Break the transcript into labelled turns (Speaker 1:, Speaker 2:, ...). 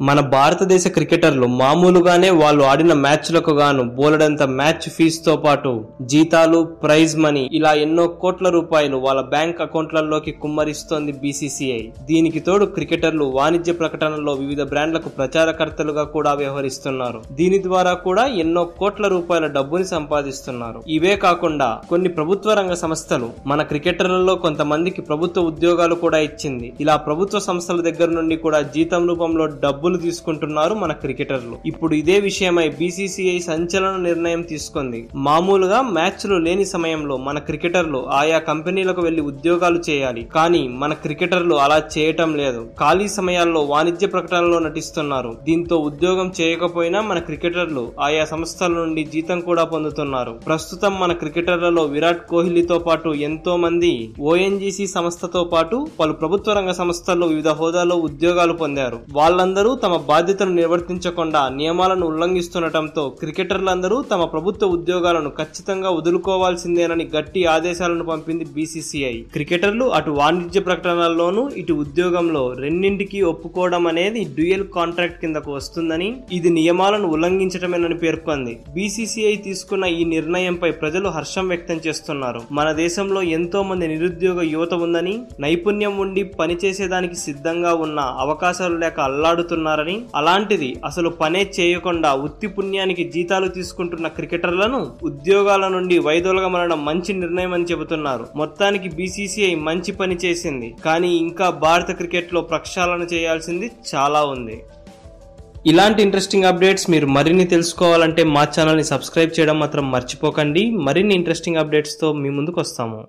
Speaker 1: మన భారతదేశ క్రికెటర్లు మామూలుగానే వాళ్ళు ఆడిన మ్యాచ్లకు గాను బోలెడంత మ్యాచ్ ఫీజుతో పాటు జీతాలు ప్రైజ్ మనీ ఇలా ఎన్నో కోట్ల రూపాయలు వాళ్ళ బ్యాంక్ అకౌంట్లలోకి కుమ్మరిస్తోంది బీసీసీఐ. దీనికి తోడు క్రికెటర్లు వాణిజ్య ప్రకటనలో వివిధ బ్రాండ్లకు ప్రచారకర్తలుగా కూడా వ్యవహరిస్తున్నారు. దీని ద్వారా కూడా ఎన్నో కోట్ల రూపాయల డబ్బుని సంపాదిస్తున్నారు. ఇవే కాకుండా కొన్ని ప్రభుత్వ రంగ సంస్థలు మన క్రికెటర్లలో కొంతమందికి ప్రభుత్వ ఉద్యోగాలు కూడా ఇచ్చింది. ఇలా ప్రభుత్వ సంస్థల దగ్గర నుండి కూడా జీతం రూపంలో డబ్బు డబ్బులు తీసుకుంటున్నారు మన క్రికెటర్లు. ఇప్పుడు ఇదే విషయమై బీసీసీఐ సంచలన నిర్ణయం తీసుకుంది. మామూలుగా మ్యాచ్లు లేని సమయంలో మన క్రికెటర్లు ఆయా కంపెనీలకు వెళ్ళి ఉద్యోగాలు చేయాలి. కానీ మన క్రికెటర్లు అలా చేయటం లేదు. ఖాళీ సమయాల్లో వాణిజ్య ప్రకటనలో నటిస్తున్నారు. దీంతో ఉద్యోగం చేయకపోయినా మన క్రికెటర్లు ఆయా సంస్థల నుండి జీతం కూడా పొందుతున్నారు. ప్రస్తుతం మన క్రికెటర్లలో విరాట్ కోహ్లీతో పాటు ఎంతో మంది ఓఎన్జీసీ సంస్థతో పాటు పలు ప్రభుత్వ రంగ సంస్థల్లో వివిధ హోదాలో ఉద్యోగాలు పొందారు. వాళ్ళందరూ తమ బాధ్యతను నిర్వర్తించకుండా నియమాలను ఉల్లంఘిస్తుండటంతో క్రికెటర్లందరూ తమ ప్రభుత్వ ఉద్యోగాలను ఖచ్చితంగా వదులుకోవాల్సిందేనని గట్టి ఆదేశాలను పంపింది బీసీసీఐ. క్రికెటర్లు అటు వాణిజ్య ప్రకటనల్లోనూ ఇటు ఉద్యోగంలో రెండింటికి ఒప్పుకోవడం అనేది డ్యూయల్ కాంట్రాక్ట్ కిందకు వస్తుందని ఇది నియమాలను ఉల్లంఘించటమేనని పేర్కొంది. బీసీసీఐ తీసుకున్న ఈ నిర్ణయంపై ప్రజలు హర్షం వ్యక్తం చేస్తున్నారు. మన దేశంలో ఎంతో మంది నిరుద్యోగ యువత ఉందని నైపుణ్యం ఉండి పనిచేసేదానికి సిద్ధంగా ఉన్న అవకాశాలు లేక అల్లాడుతున్న చేస్తున్నారని అలాంటిది అసలు పనే చేయకుండా ఉత్తి పుణ్యానికి జీతాలు తీసుకుంటున్న క్రికెటర్లను ఉద్యోగాల నుండి వైదొలగమనడం మంచి నిర్ణయం అని చెబుతున్నారు. మొత్తానికి బీసీసీఐ మంచి పని చేసింది. కానీ ఇంకా భారత క్రికెట్లో ప్రక్షాళన చేయాల్సింది చాలా ఉంది. ఇలాంటి ఇంట్రెస్టింగ్ అప్డేట్స్ మీరు మరిన్ని తెలుసుకోవాలంటే మా ఛానల్ని సబ్స్క్రైబ్ చేయడం మాత్రం మర్చిపోకండి. మరిన్ని ఇంట్రెస్టింగ్ అప్డేట్స్తో మీ ముందుకు వస్తాము.